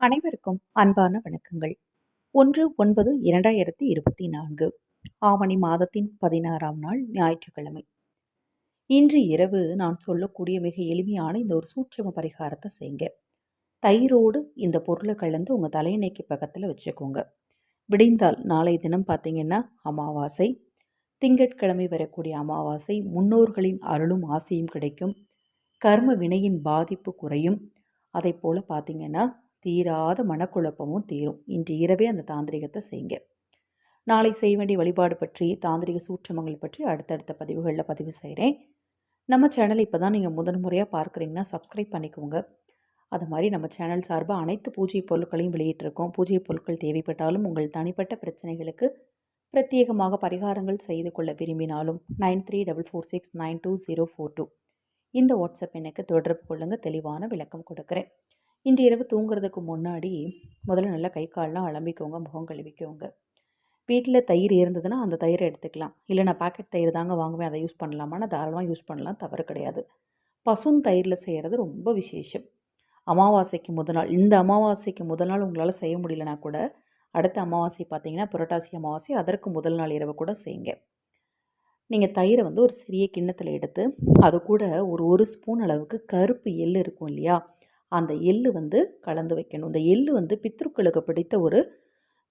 அனைவருக்கும் அன்பான வணக்கங்கள். ஒன்று ஒன்பது இரண்டாயிரத்தி இருபத்தி நான்கு ஆவணி மாதத்தின் பதினாறாம் நாள் ஞாயிற்றுக்கிழமை. இன்று இரவு நான் சொல்லக்கூடிய மிக எளிமையான இந்த ஒரு சூட்சம பரிகாரத்தை செய்யுங்க. தயிரோடு இந்த பொருளை கலந்து உங்கள் தலையணைக்கு பக்கத்தில் வச்சுக்கோங்க. விடிந்தால் நாளை தினம் பார்த்தீங்கன்னா அமாவாசை. திங்கட்கிழமை வரக்கூடிய அமாவாசை முன்னோர்களின் அருளும் ஆசையும் கிடைக்கும். கர்ம வினையின் பாதிப்பு குறையும். அதை போல் பார்த்தீங்கன்னா தீராத மனக்குழப்பமும் தீரும். இன்று இரவே அந்த தாந்திரிகத்தை செய்யுங்க. நாளை செய்ய வேண்டிய வழிபாடு பற்றி தாந்திரிக சூற்றமங்கள் பற்றி அடுத்தடுத்த பதிவுகளில் பதிவு செய்கிறேன் நம்ம சேனல் இப்போ தான் நீங்கள் முதன் முறையாக பார்க்குறீங்கன்னா சப்ஸ்கிரைப் பண்ணிக்கோங்க. அது மாதிரி நம்ம சேனல் சார்பாக அனைத்து பூஜை பொருட்களையும் வெளியிட்டிருக்கோம். பூஜை பொருட்கள் தேவைப்பட்டாலும் உங்கள் தனிப்பட்ட பிரச்சனைகளுக்கு பிரத்யேகமாக பரிகாரங்கள் செய்து கொள்ள விரும்பினாலும் nine three double four six nine two zero four two. இந்த வாட்ஸ்அப் எனக்கு தொடர்பு கொள்ளுங்கள் தெளிவான விளக்கம் கொடுக்குறேன். இன்று இரவு தூங்குறதுக்கு முன்னாடி முதல்ல நல்லா கை கால்லாம் அலம்பிக்கோங்க முகம் கழுவிக்கோங்க. வீட்டில் தயிர் இருந்ததுன்னா அந்த தயிரை எடுத்துக்கலாம். இல்லை நான் பாக்கெட் தயிர் தாங்க வாங்குவேன் அதை யூஸ் பண்ணலாமா? தாராளமாக யூஸ் பண்ணலாம் தவறு கிடையாது. பசும் தயிரில் செய்கிறது ரொம்ப விசேஷம். அமாவாசைக்கு முதல் நாள் இந்த அமாவாசைக்கு முதல் நாள் உங்களால் செய்ய முடியலனா கூட அடுத்த அமாவாசை பார்த்தீங்கன்னா புரட்டாசி அமாவாசை அதற்கு முதல் நாள் இரவு கூட செய்யுங்க. நீங்கள் தயிரை வந்து ஒரு சிறிய கிண்ணத்தில் எடுத்து அது கூட ஒரு ஒரு ஸ்பூன் அளவுக்கு கருப்பு எள் இருக்கும் இல்லையா? அந்த எள்ளு வந்து கலந்து வைக்கணும். இந்த எள்ளு வந்து பித்ருக்களுக்கு பிடித்த ஒரு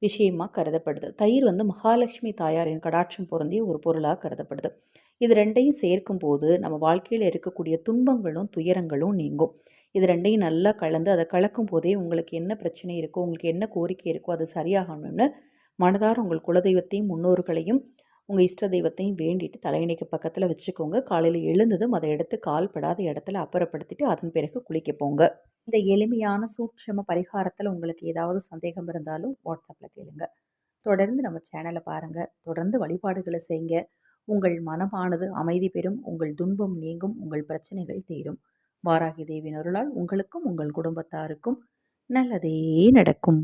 விஷயமாக கருதப்படுது. தயிர் வந்து மகாலட்சுமி தாயாரின் கடாட்சம் பொருந்திய ஒரு பொருளாக கருதப்படுது. இது ரெண்டையும் சேர்க்கும் போது நம்ம வாழ்க்கையில் இருக்கக்கூடிய துன்பங்களும் துயரங்களும் நீங்கும். இது ரெண்டையும் நல்லா கலந்து அதை கலக்கும் போதே உங்களுக்கு என்ன பிரச்சனை இருக்கோ உங்களுக்கு என்ன கோரிக்கை இருக்கோ அது சரியாகணும்னு மனதார உங்கள் குலதெய்வத்தையும் முன்னோர்களையும் உங்கள் இஷ்ட தெய்வத்தையும் வேண்டிட்டு தலையணைக்கு பக்கத்தில் வச்சுக்கோங்க. காலையில் எழுந்ததும் அதை எடுத்து கால்படாத இடத்துல அப்புறப்படுத்திட்டு அதன் பிறகு குளிக்க போங்க. இந்த எளிமையான சூட்சம பரிகாரத்தில் உங்களுக்கு ஏதாவது சந்தேகம் இருந்தாலும் வாட்ஸ்அப்பில் கேளுங்க. தொடர்ந்து நம்ம சேனலை பாருங்கள் தொடர்ந்து வழிபாடுகளை செய்யுங்க. உங்கள் மனமானது அமைதி பெறும். உங்கள் துன்பம் நீங்கும். உங்கள் பிரச்சனைகள் தீரும். வாராகி தேவியின் அருளால் உங்களுக்கும் உங்கள் குடும்பத்தாருக்கும் நல்லதே நடக்கும்.